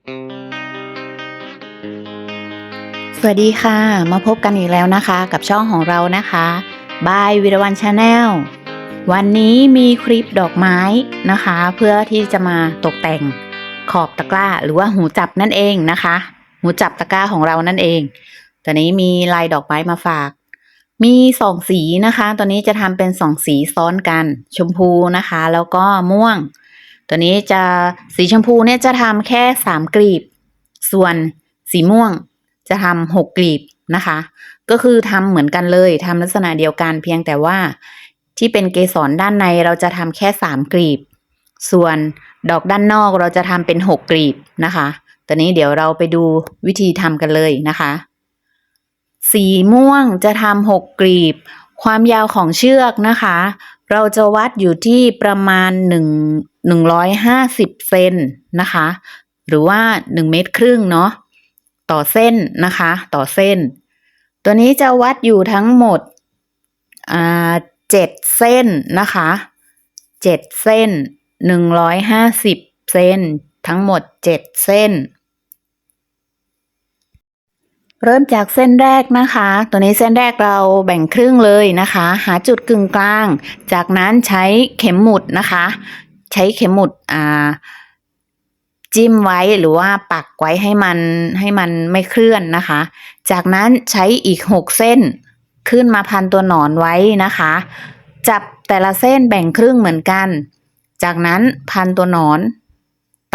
สวัสดีค่ะ มาพบกันอีกแล้วนะคะ กับช่องของเรานะคะบายวิรวันชาแนลวันนี้มีคลิปดอกไม้นะคะ เพื่อที่จะมาตกแต่งขอบตะกร้า หรือว่าหูจับนั่นเองนะคะ หูจับตะกร้าของเรานั่นเองตอนนี้มีลายดอกไม้มาฝาก มีสองสีนะคะตัวนี้จะทำเป็นสองสีซ้อนกัน ชมพูนะคะ แล้วก็ม่วง ตัวนี้จะสีชมพูเนี่ยจะทำแค่สามกลีบ ส่วนสีม่วงจะทำหกกลีบนะคะ ก็คือทำเหมือนกันเลยทำลักษณะเดียวกันเพียงแต่ว่าที่เป็นเกสรด้านในเราจะทำแค่สามกลีบ ส่วนดอกด้านนอกเราจะทำเป็นหกกลีบนะคะตอนนี้เดี๋ยวเราไปดูวิธีทำกันเลยนะคะ สีม่วงจะทำหกกลีบ ความยาวของเชือกนะคะ เราจะวัดอยู่ที่ประมาณหนึ่งหนึ่งร้อยห้าสิบเซนนะคะ หรือว่าหนึ่งเมตรครึ่งเนาะต่อเส้นนะคะ ต่อเส้น ตัวนี้จะวัดอยู่ทั้งหมดเจ็ดเส้นนะคะเจ็ดเส้นหนึ่งร้อยห้าสิบเซนทั้งหมดเจ็ดเส้น เริ่มจากเส้นแรกนะคะ ตัวนี้เส้นแรกเราแบ่งครึ่งเลยนะคะ หาจุดกึ่งกลาง จากนั้นใช้เข็มหมุดนะคะ ใช้เข็มหมุดอ่าจิ้มไว้หรือว่าปักไว้ให้มันให้มันไม่เคลื่อนนะคะ จากนั้นใช้อีกหกเส้นขึ้นมาพันตัวหนอนไว้นะคะ จับแต่ละเส้นแบ่งครึ่งเหมือนกัน จากนั้นพันตัวหนอน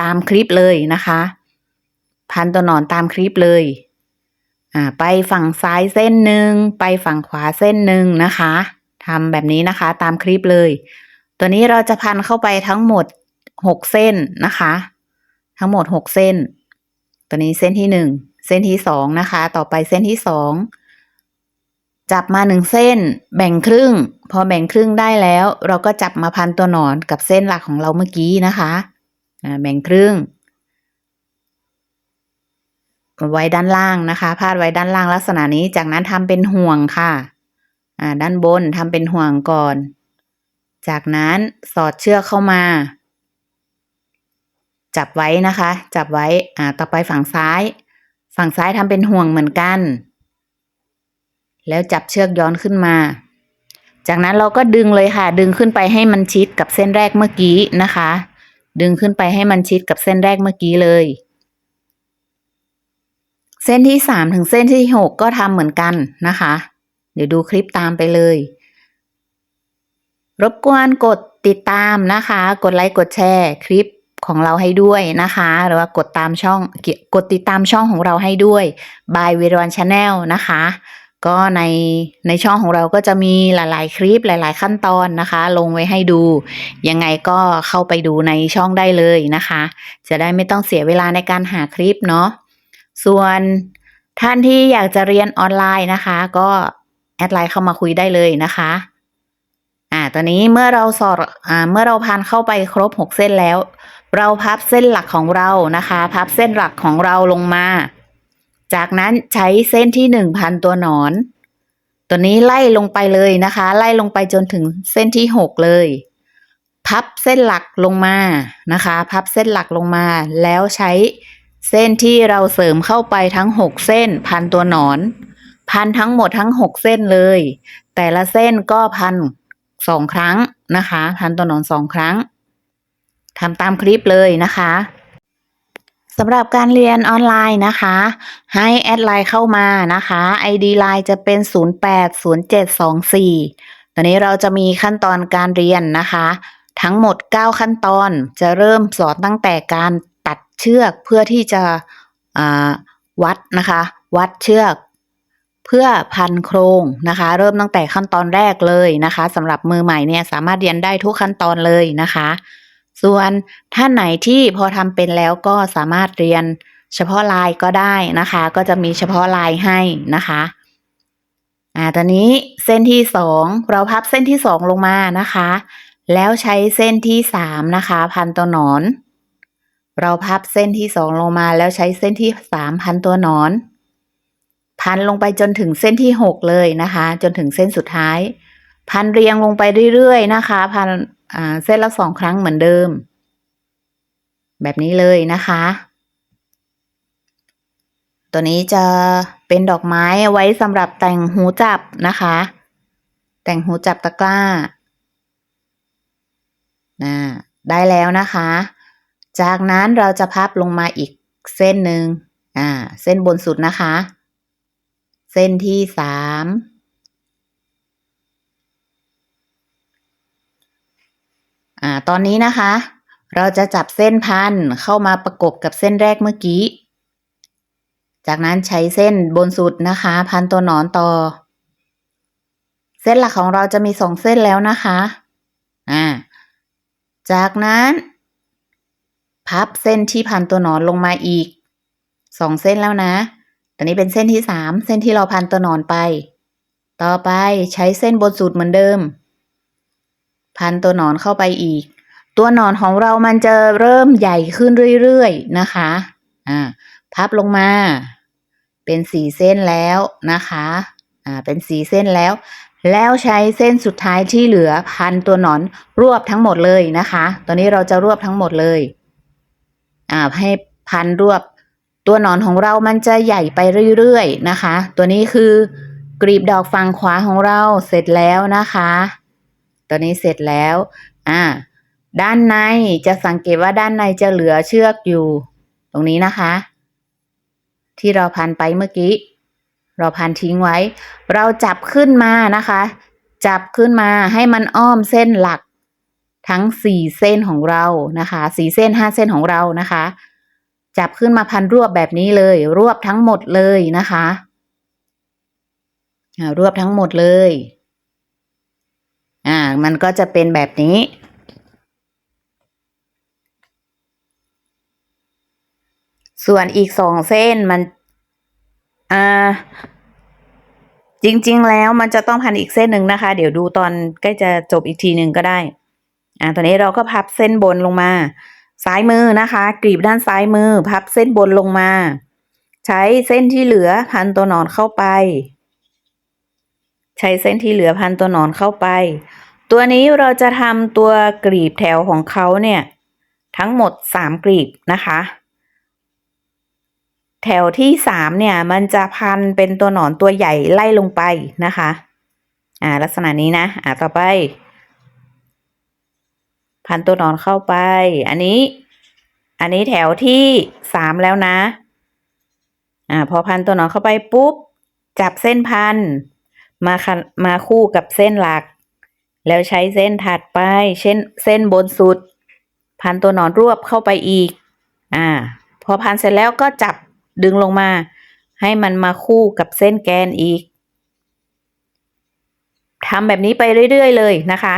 ตามคลิปเลยนะคะ พันตัวหนอนตามคลิปเลย อ่าไปฝั่งซ้ายเส้นหนึ่งไปฝั่งขวาเส้นหนึ่งนะคะทำแบบนี้นะคะตามคลิปเลย ตัวนี้เราจะพันเข้าไปทั้งหมดหกเส้นนะคะ ทั้งหมดหกเส้น ตัวนี้เส้นที่หนึ่งเส้นที่สองนะคะ ต่อไปเส้นที่สองจับมาหนึ่งเส้น แบ่งครึ่ง พอแบ่งครึ่งได้แล้ว เราก็จับมาพันตัวหนอนกับเส้นหลักของเราเมื่อกี้นะคะแบ่งครึ่ง ไว้ด้านล่างนะคะ พาดไว้ด้านล่างลักษณะนี้ จากนั้นทำเป็นห่วงค่ะ อ่า ด้านบนทำเป็นห่วงก่อน จากนั้นสอดเชือกเข้ามา จับไว้นะคะ จับไว้ อ่า ต่อไปฝั่งซ้าย ฝั่งซ้ายทำเป็นห่วงเหมือนกัน แล้วจับเชือกย้อนขึ้นมา จากนั้นเราก็ดึงเลยค่ะ ดึงขึ้นไปให้มันชิดกับเส้นแรกเมื่อกี้นะคะ ดึงขึ้นไปให้มันชิดกับเส้นแรกเมื่อกี้เลย เส้นที่สามถึงเส้นที่หกก็ทำเหมือนกันนะคะ เดี๋ยวดูคลิปตามไปเลย รบกวนกดติดตามนะคะ กดไลค์กดแชร์คลิปของเราให้ด้วยนะคะ หรือว่ากดตามช่องกดติดตามช่องของเราให้ด้วย by วิรวันชาแนลนะคะ ก็ในในช่องของเราก็จะมีหลาย ๆ คลิปหลาย ๆ ขั้นตอนนะคะ ลงไว้ให้ดู ยังไงก็เข้าไปดูในช่องได้เลยนะคะ จะได้ไม่ต้องเสียเวลาในการหาคลิปเนาะ ส่วนท่านที่อยากจะเรียนออนไลน์นะคะ ก็แอดไลน์เข้ามาคุยได้เลยนะคะอ่าตอนนี้เมื่อเราสอดอ่าเมื่อเราพันเข้าไปครบหกเส้นแล้ว เราพับเส้นหลักของเรานะคะ พับเส้นหลักของเราลงมา จากนั้นใช้เส้นที่หนึ่งพันตัวหนอน ตัวนี้ไล่ลงไปเลยนะคะ ไล่ลงไปจนถึงเส้นที่หกเลย พับเส้นหลักลงมานะคะ พับเส้นหลักลงมา แล้วใช้ เส้นที่เราเสริมเข้าไปทั้งหกเส้น พันตัวหนอน พันทั้งหมดทั้งหกเส้นเลย แต่ละเส้นก็พันสองครั้งนะคะ พันตัวหนอนสองครั้งทำตามคลิปเลยนะคะสำหรับการเรียนออนไลน์นะคะ ให้แอดไลน์เข้ามานะคะ ID ไลน์จะเป็น 080724 ตอนนี้เราจะมีขั้นตอนการเรียนนะคะ ทั้งหมด 9 ขั้นตอนจะเริ่มสอนตั้งแต่การ เชือกเพื่อที่จะวัดนะคะ วัดเชือกเพื่อพันโครงนะคะ เริ่มตั้งแต่ขั้นตอนแรกเลยนะคะสำหรับมือใหม่เนี่ยสามารถเรียนได้ทุกขั้นตอนเลยนะคะ ส่วนท่านไหนที่พอทำเป็นแล้วก็สามารถเรียนเฉพาะลายก็ได้นะคะ ก็จะมีเฉพาะลายให้นะคะอ่าตอนนี้เส้นที่สองเราพับเส้นที่สองลงมานะคะ แล้วใช้เส้นที่สามนะคะ พันตัวหนอน เราพับเส้นที่สองลงมาแล้วใช้เส้นที่สามพันตัวหนอน พันลงไปจนถึงเส้นที่หกเลยนะคะ จนถึงเส้นสุดท้าย พันเรียงลงไปเรื่อยๆนะคะ พันเส้นละสองครั้งเหมือนเดิม แบบนี้เลยนะคะ ตัวนี้จะเป็นดอกไม้ไว้สำหรับแต่งหูจับนะคะ แต่งหูจับตะกร้านะได้แล้วนะคะ จากนั้นเราจะพับลงมาอีกเส้นหนึ่งอ่า เส้นบนสุดนะคะ เส้นที่สามอ่า ตอนนี้นะคะ เราจะจับเส้นพันเข้ามาประกบกับเส้นแรกเมื่อกี้ จากนั้นใช้เส้นบนสุดนะคะ พันตัวหนอนต่อ เส้นหลักของเราจะมีสองเส้นแล้วนะคะ อ่า จากนั้น พับเส้นที่พันตัวหนอนลงมาอีกสองเส้นแล้วนะตอนนี้เป็นเส้นที่สามเส้นที่เราพันตัวหนอนไป ต่อไปใช้เส้นบนสุดเหมือนเดิม พันตัวหนอนเข้าไปอีก ตัวหนอนของเรามันจะเริ่มใหญ่ขึ้นเรื่อยๆนะคะอ่าพับลงมา เป็นสี่เส้นแล้วนะคะอ่าเป็นสี่เส้นแล้ว แล้วใช้เส้นสุดท้ายที่เหลือพันตัวหนอนรวบทั้งหมดเลยนะคะ ตอนนี้เราจะรวบทั้งหมดเลย ให้พันรวบ ตัวหนอนของเรามันจะใหญ่ไปเรื่อยๆนะคะ ตัวนี้คือกรีบดอกฝั่งขวาของเราเสร็จแล้วนะคะ ตัวนี้เสร็จแล้วอ่าด้านในจะสังเกตว่าด้านในจะเหลือเชือกอยู่ ตรงนี้นะคะ ที่เราพันไปเมื่อกี้ เราพันทิ้งไว้ เราจับขึ้นมานะคะ จับขึ้นมาให้มันอ้อมเส้นหลัก ทั้งสี่เส้นของเรานะคะสี่เส้นห้าเส้นของเรานะคะ จับขึ้นมาพันรวบแบบนี้เลย รวบทั้งหมดเลยนะคะรวบทั้งหมดเลย อ่า มันก็จะเป็นแบบนี้ ส่วนอีกสองเส้นมัน อ่า จริง ๆ แล้วมันจะต้องพันอีกเส้นหนึ่งนะคะ เดี๋ยวดูตอนใกล้จะจบอีกทีหนึ่งก็ได้ อ่าตอนนี้เราก็พับเส้นบนลงมา ซ้ายมือนะคะ กรีบด้านซ้ายมือ พับเส้นบนลงมา ใช้เส้นที่เหลือพันตัวหนอนเข้าไป ใช้เส้นที่เหลือพันตัวหนอนเข้าไป ตัวนี้เราจะทำตัวกรีบแถวของเขาเนี่ย ทั้งหมดสามกรีบนะคะแถวที่สามเนี่ยมันจะพันเป็นตัวหนอนตัวใหญ่ไล่ลงไปนะคะ อ่าลักษณะนี้นะ อ่าต่อไป พันตัวหนอนเข้าไป อันนี้ อันนี้แถวที่สามแล้วนะ อ่า พอพันตัวหนอนเข้าไปปุ๊บ จับเส้นพัน มาคันมาคู่กับเส้นหลัก แล้วใช้เส้นถัดไป เช่น เส้นบนสุด พันตัวหนอนรวบเข้าไปอีก อ่า พอพันเสร็จแล้วก็จับดึงลงมา ให้มันมาคู่กับเส้นแกนอีกทำแบบนี้ไปเรื่อย ๆ เลยนะคะ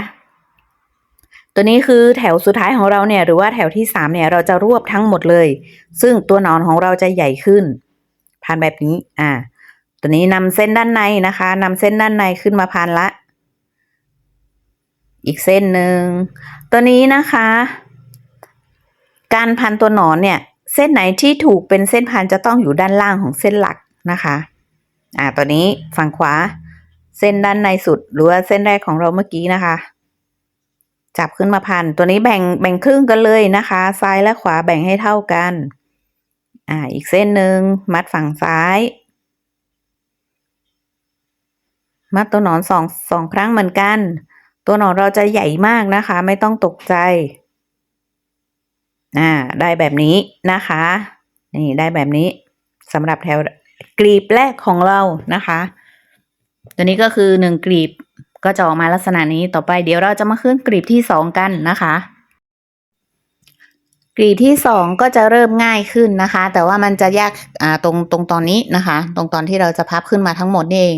ตัวนี้คือแถวสุดท้ายของเราเนี่ยหรือว่าแถวที่สามเนี่ยเราจะรวบทั้งหมดเลย ซึ่งตัวหนอนของเราจะใหญ่ขึ้นพันแบบนี้อ่า ตัวนี้นำเส้นด้านในนะคะนำเส้นด้านในขึ้นมาพันละ อีกเส้นหนึ่งตัวนี้นะคะ การพันตัวหนอนเนี่ย เส้นไหนที่ถูกเป็นเส้นพันจะต้องอยู่ด้านล่างของเส้นหลักนะคะอ่าตัวนี้ฝั่งขวา เส้นด้านในสุดหรือว่าเส้นแรกของเราเมื่อกี้นะคะ จับขึ้นมาพัน ตัวนี้แบ่งแบ่งครึ่งกันเลยนะคะ ซ้ายและขวาแบ่งให้เท่ากัน อ่า อีกเส้นหนึ่งมัดฝั่งซ้าย มัดตัวหนอนสองสองครั้งเหมือนกัน ตัวหนอนเราจะใหญ่มากนะคะ ไม่ต้องตกใจ อ่า ได้แบบนี้นะคะ นี่ได้แบบนี้สำหรับแถวกรีบแรกของเรานะคะ ตัวนี้ก็คือหนึ่งกรีบ ก็จะออกมาลักษณะนี้ต่อไปเดี๋ยวเราจะมาขึ้นกรีบที่สองกันนะคะกรีบที่สองก็จะเริ่มง่ายขึ้นนะคะ แต่ว่ามันจะยากตรงตรงตอนนี้นะคะ ตรงตอนที่เราจะพับขึ้นมาทั้งหมดนี่เอง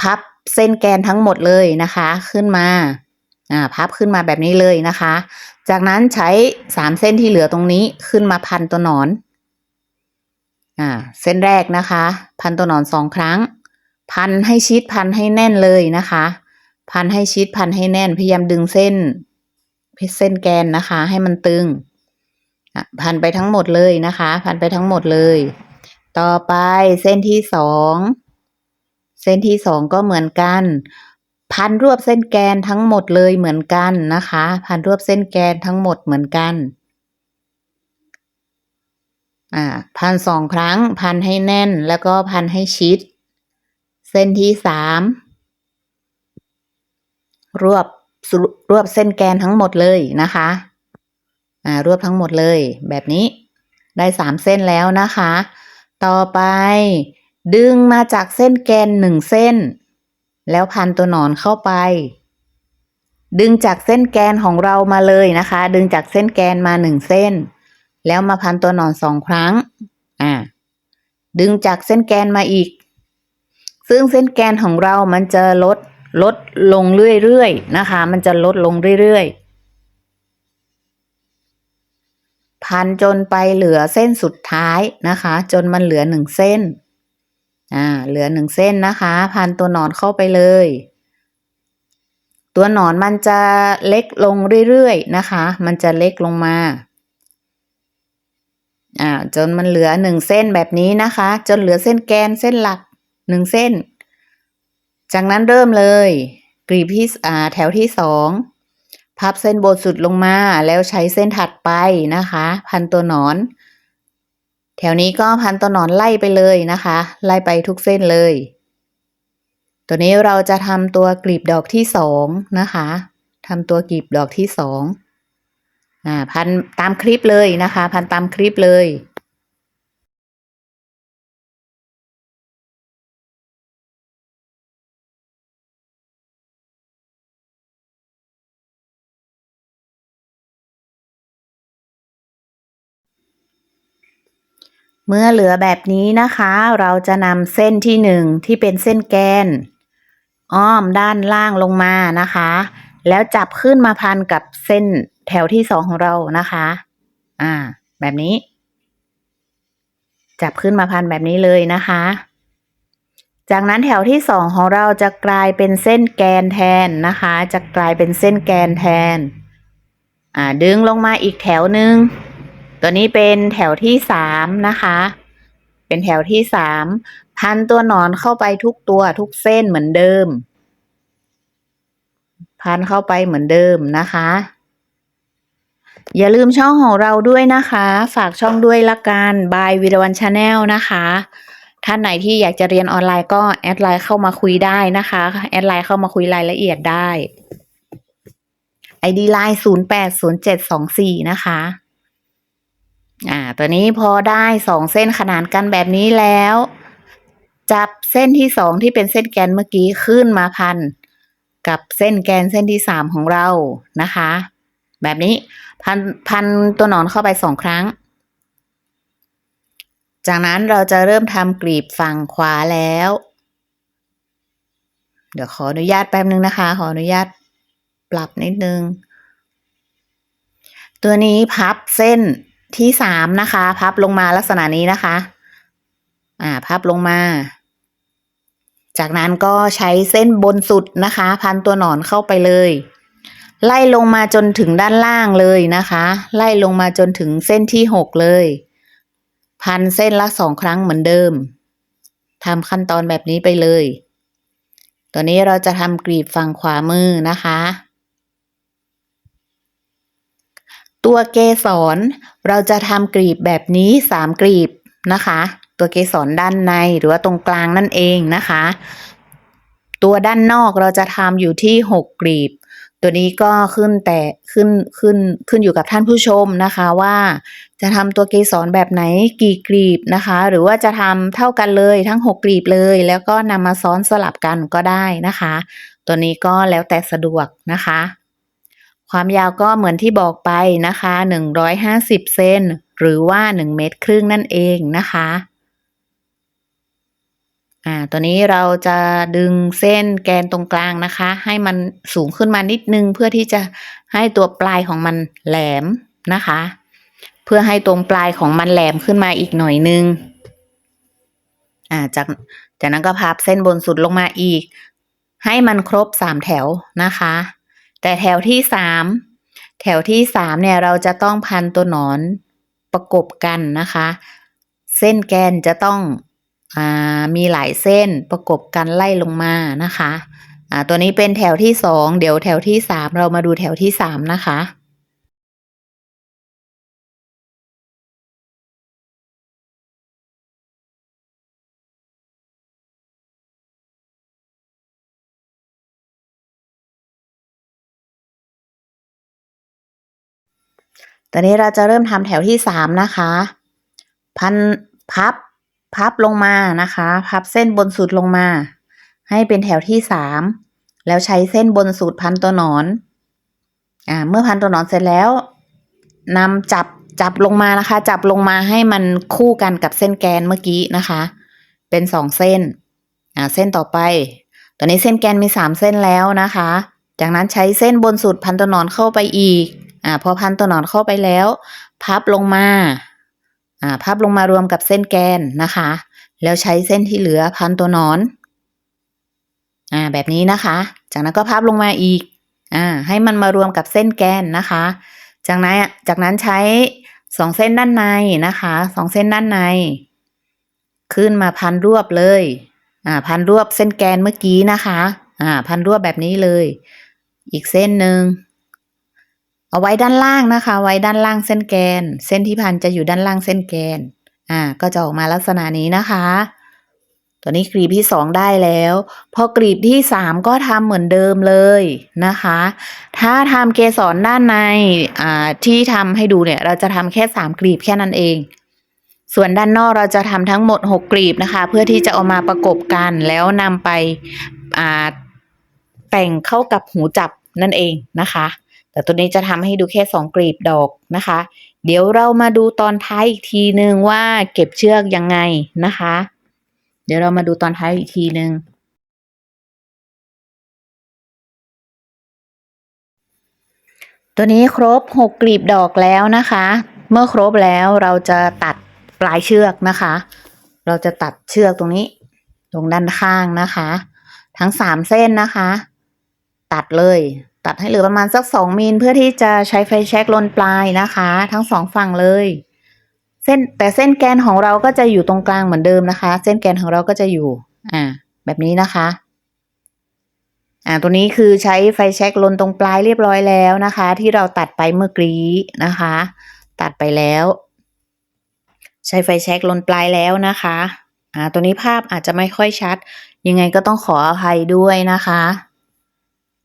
พับเส้นแกนทั้งหมดเลยนะคะ ขึ้นมาอ่าพับขึ้นมาแบบนี้เลยนะคะ จากนั้นใช้สามเส้นที่เหลือตรงนี้ขึ้นมาพันตัวหนอนอ่าเส้นแรกนะคะ พันตัวหนอนสองครั้ง พันให้ชิดพันให้แน่นเลยนะคะ พันให้ชิดพันให้แน่น พยายามดึงเส้นเส้นแกนนะคะ ให้มันตึงพันไปทั้งหมดเลยนะคะ พันไปทั้งหมดเลย ต่อไปเส้นที่สองเส้นที่สองก็เหมือนกัน พันรวบเส้นแกนทั้งหมดเลยเหมือนกันนะคะ พันรวบเส้นแกนทั้งหมดเหมือนกันอ่าพันสองครั้ง พันให้แน่นแล้วก็พันให้ชิด เส้นที่สาม รวบสรุรวบเส้นแกนทั้งหมดเลยนะคะอ่ารวบทั้งหมดเลยแบบนี้ได้สามเส้นแล้วนะคะ ต่อไปดึงมาจากเส้นแกนหนึ่งเส้น แล้วพันตัวหนอนเข้าไป ดึงจากเส้นแกนของเรามาเลยนะคะ ดึงจากเส้นแกนมาหนึ่งเส้น แล้วมาพันตัวหนอนสองครั้งอ่าดึงจากเส้นแกนมาอีก ซึ่งเส้นแกนของเรามันจะลด ลดลงเรื่อยๆนะคะ มันจะลดลงเรื่อยๆ พันจนไปเหลือเส้นสุดท้ายนะคะ จนมันเหลือหนึ่งเส้น อ่า เหลือหนึ่งเส้นนะคะ พันตัวหนอนเข้าไปเลย ตัวหนอนมันจะเล็กลงเรื่อยๆนะคะ มันจะเล็กลงมาอ่าจนมันเหลือหนึ่งเส้นแบบนี้นะคะ จนเหลือเส้นแกนเส้นหลักหนึ่งเส้น จากนั้นเริ่มเลย กรีบที่อ่าแถวที่สองพับเส้นบนสุดลงมาแล้วใช้เส้นถัดไปนะคะ พันตัวหนอน แถวนี้ก็พันตัวหนอนไล่ไปเลยนะคะ ไล่ไปทุกเส้นเลย ตัวนี้เราจะทำตัวกลีบดอกที่สองนะคะทำตัวกลีบดอกที่สองอ่าพันตามคลิปเลยนะคะ พันตามคลิปเลย เมื่อเหลือแบบนี้นะคะ เราจะนำเส้นที่หนึ่งที่เป็นเส้นแกน อ้อมด้านล่างลงมานะคะ แล้วจับขึ้นมาพันกับเส้นแถวที่สองของเรานะคะ อ่า แบบนี้ จับขึ้นมาพันแบบนี้เลยนะคะ จากนั้นแถวที่สองของเราจะกลายเป็นเส้นแกนแทนนะคะ จะกลายเป็นเส้นแกนแทน อ่า ดึงลงมาอีกแถวหนึ่ง ตัวนี้เป็นแถวที่สามนะคะ เป็นแถวที่สามพันตัวหนอนเข้าไปทุกตัวทุกเส้นเหมือนเดิม พันเข้าไปเหมือนเดิมนะคะ อย่าลืมช่องของเราด้วยนะคะ ฝากช่องด้วยละกันบายวิรวันชาแนลนะคะท่านไหนที่อยากจะเรียนออนไลน์ก็แอดไลน์เข้ามาคุยได้นะคะ แอดไลน์เข้ามาคุยรายละเอียดได้ ID ไลน์ศูนย์แปดศูนย์เจ็ดสองสี่นะคะ อ่าตัวนี้พอได้สองเส้นขนานกันแบบนี้แล้ว จับเส้นที่สองที่เป็นเส้นแกนเมื่อกี้ขึ้นมาพัน กับเส้นแกนเส้นที่สามของเรานะคะ แบบนี้พันพันตัวหนอนเข้าไปสองครั้ง จากนั้นเราจะเริ่มทำกลีบฝั่งขวาแล้ว เดี๋ยวขออนุญาตแป๊บนึงนะคะ ขออนุญาตปรับนิดนึง ตัวนี้พับเส้น ที่สามนะคะ พับลงมาลักษณะนี้นะคะ อ่า พับลงมา จากนั้นก็ใช้เส้นบนสุดนะคะ พันตัวหนอนเข้าไปเลย ไล่ลงมาจนถึงด้านล่างเลยนะคะ ไล่ลงมาจนถึงเส้นที่หกเลย พันเส้นละสองครั้งเหมือนเดิมทำขั้นตอนแบบนี้ไปเลย ตัวนี้เราจะทำกรีบฝั่งขวามือนะคะ ตัวเกสรเราจะทำกรีบแบบนี้สามกรีบนะคะ ตัวเกสรด้านในหรือว่าตรงกลางนั่นเองนะคะ ตัวด้านนอกเราจะทำอยู่ที่หกกรีบ ตัวนี้ก็ขึ้นแต่ขึ้นขึ้นขึ้นอยู่กับท่านผู้ชมนะคะว่าจะทำตัวเกสรแบบไหนกี่กรีบนะคะ หรือว่าจะทำเท่ากันเลยทั้งหกกรีบเลย แล้วก็นำมาซ้อนสลับกันก็ได้นะคะ ตัวนี้ก็แล้วแต่สะดวกนะคะ ความยาวก็เหมือนที่บอกไปนะคะ 150 เซนหรือว่า 1 เมตรครึ่งนั่นเองนะคะอ่าตัวนี้เราจะดึงเส้นแกนตรงกลางนะคะ ให้มันสูงขึ้นมานิดนึง เพื่อที่จะให้ตัวปลายของมันแหลมนะคะ เพื่อให้ตรงปลายของมันแหลมขึ้นมาอีกหน่อยนึงอ่าจากจากนั้นก็พับเส้นบนสุดลงมาอีก ให้มันครบสามแถวนะคะ แต่แถวที่สามแถวที่สามเนี่ยเราจะต้องพันตัวหนอนประกบกันนะคะ เส้นแกนจะต้องอมีหลายเส้นประกบกันไล่ลงมานะคะะตัวนี้เป็นแถวที่สองเดี๋ยวแถวที่สามเรามาดูแถวที่สามนะคะ ตอนนี้เราจะเริ่มทำแถวที่สามนะคะ พันพับพับลงมานะคะ พับเส้นบนสุดลงมา ให้เป็นแถวที่สามแล้วใช้เส้นบนสุดพันตัวหนอนอ่าเมื่อพันตัวหนอนเสร็จแล้วนำจับจับลงมานะคะ จับลงมาให้มันคู่กันกับเส้นแกนเมื่อกี้นะคะ เป็นสองเส้นอ่าเส้นต่อไป ตอนนี้เส้นแกนมีสามเส้นแล้วนะคะ จากนั้นใช้เส้นบนสุดพันตัวหนอนเข้าไปอีก อ่าพอพันตัวหนอนเข้าไปแล้ว พับลงมาอ่าพับลงมารวมกับเส้นแกนนะคะ แล้วใช้เส้นที่เหลือพันตัวหนอนอ่าแบบนี้นะคะ จากนั้นก็พับลงมาอีกอ่าให้มันมารวมกับเส้นแกนนะคะ จากนั้นจากนั้นใช้สองเส้นด้านในนะคะสองเส้นด้านใน ขึ้นมาพันรวบเลยอ่าพันรวบเส้นแกนเมื่อกี้นะคะอ่าพันรวบแบบนี้เลย อีกเส้นหนึ่ง เอาไว้ด้านล่างนะคะ ไว้ด้านล่างเส้นแกน เส้นที่พันจะอยู่ด้านล่างเส้นแกน อ่า ก็จะออกมาลักษณะนี้นะคะ ตัวนี้กรีบที่สองได้แล้ว พอกรีบที่สามก็ทำเหมือนเดิมเลยนะคะ ถ้าทำเกสรด้านใน อ่า ที่ทำให้ดูเนี่ย เราจะทำแค่สามกรีบแค่นั้นเอง ส่วนด้านนอกเราจะทำทั้งหมดหกกรีบนะคะ เพื่อที่จะเอามาประกบกันแล้วนำไป อ่า แต่งเข้ากับหูจับนั่นเองนะคะ แต่ตัวนี้จะทำให้ดูแค่สองกรีบดอกนะคะ เดี๋ยวเรามาดูตอนท้ายอีกทีหนึ่งว่าเก็บเชือกยังไงนะคะ เดี๋ยวเรามาดูตอนท้ายอีกทีหนึ่งตัวนี้ครบหกกลีบดอกแล้วนะคะ เมื่อครบแล้วเราจะตัดปลายเชือกนะคะ เราจะตัดเชือกตรงนี้ ตรงด้านข้างนะคะ ทั้งสามเส้นนะคะ ตัดเลย ตัดให้เหลือประมาณสักสองมิลเพื่อที่จะใช้ไฟแช็กลนปลายนะคะ ทั้งสองฝั่งเลย เส้นแต่เส้นแกนของเราก็จะอยู่ตรงกลางเหมือนเดิมนะคะ เส้นแกนของเราก็จะอยู่ อ่า แบบนี้นะคะ อ่า ตัวนี้คือใช้ไฟแช็กลนตรงปลายเรียบร้อยแล้วนะคะ ที่เราตัดไปเมื่อกี้นะคะ ตัดไปแล้ว ใช้ไฟแช็กลนปลายแล้วนะคะ อ่า ตัวนี้ภาพอาจจะไม่ค่อยชัด ยังไงก็ต้องขออภัยด้วยนะคะ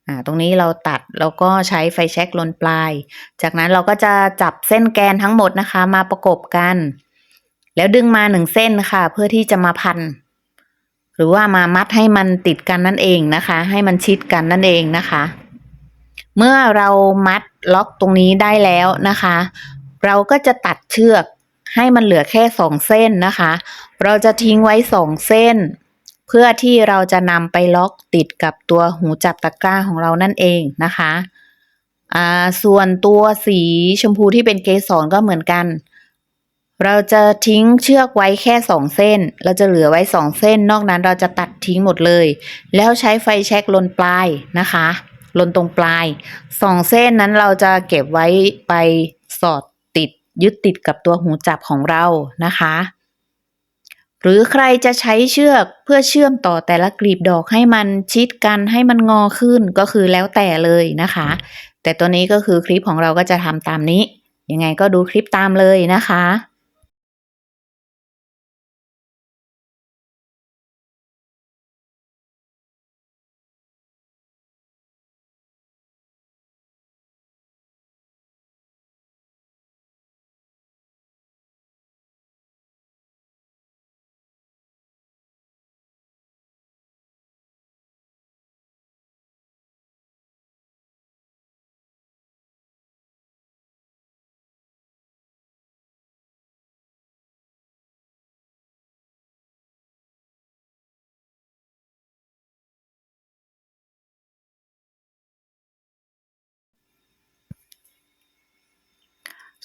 อ่าตรงนี้เราตัดแล้วก็ใช้ไฟแช็กลนปลาย จากนั้นเราก็จะจับเส้นแกนทั้งหมดนะคะ มาประกบกัน แล้วดึงมาหนึ่งเส้นค่ะ เพื่อที่จะมาพัน หรือว่ามามัดให้มันติดกันนั่นเองนะคะ ให้มันชิดกันนั่นเองนะคะ เมื่อเรามัดล็อกตรงนี้ได้แล้วนะคะ เราก็จะตัดเชือกให้มันเหลือแค่สองเส้นนะคะ เราจะทิ้งไว้สองเส้น เพื่อที่เราจะนำไปล็อกติดกับตัวหูจับตะกร้าของเรานั่นเองนะคะอ่าส่วนตัวสีชมพูที่เป็นเกสรก็เหมือนกัน เราจะทิ้งเชือกไว้แค่สองเส้น เราจะเหลือไว้สองเส้น นอกนั้นเราจะตัดทิ้งหมดเลย แล้วใช้ไฟแช็กลนปลายนะคะลนตรงปลายสองเส้นนั้นเราจะเก็บไว้ไปสอดติดยึดติดกับตัวหูจับของเรานะคะ หรือใครจะใช้เชือกเพื่อเชื่อมต่อแต่ละกลีบดอกให้มันชิดกันให้มันงอขึ้นก็คือแล้วแต่เลยนะคะ แต่ตัวนี้ก็คือคลิปของเราก็จะทำตามนี้ ยังไงก็ดูคลิปตามเลยนะคะ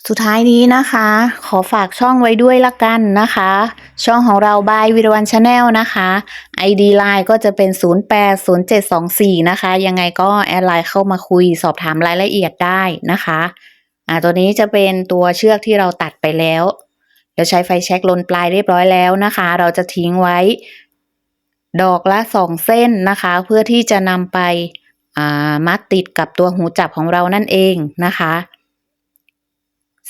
สุดท้ายนี้นะคะ ขอฝากช่องไว้ด้วยละกันนะคะ ช่องของเราบายวิรวันชาแนลนะคะ ID Line ก็จะเป็น 080724 นะคะ ยังไงก็แอดไลน์เข้ามาคุยสอบถามรายละเอียดได้นะคะอ่าตัวนี้จะเป็นตัวเชือกที่เราตัดไปแล้วเราใช้ไฟแช็กลนปลายเรียบร้อยแล้วนะคะ เราจะทิ้งไว้ ดอกละสองเส้นนะคะ เพื่อที่จะนำไปอ่ามัดติดกับตัวหูจับของเรานั่นเองนะคะ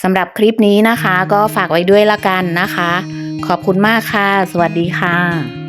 สำหรับคลิปนี้นะคะ ก็ฝากไว้ด้วยละกันนะคะ ขอบคุณมากค่ะ สวัสดีค่ะ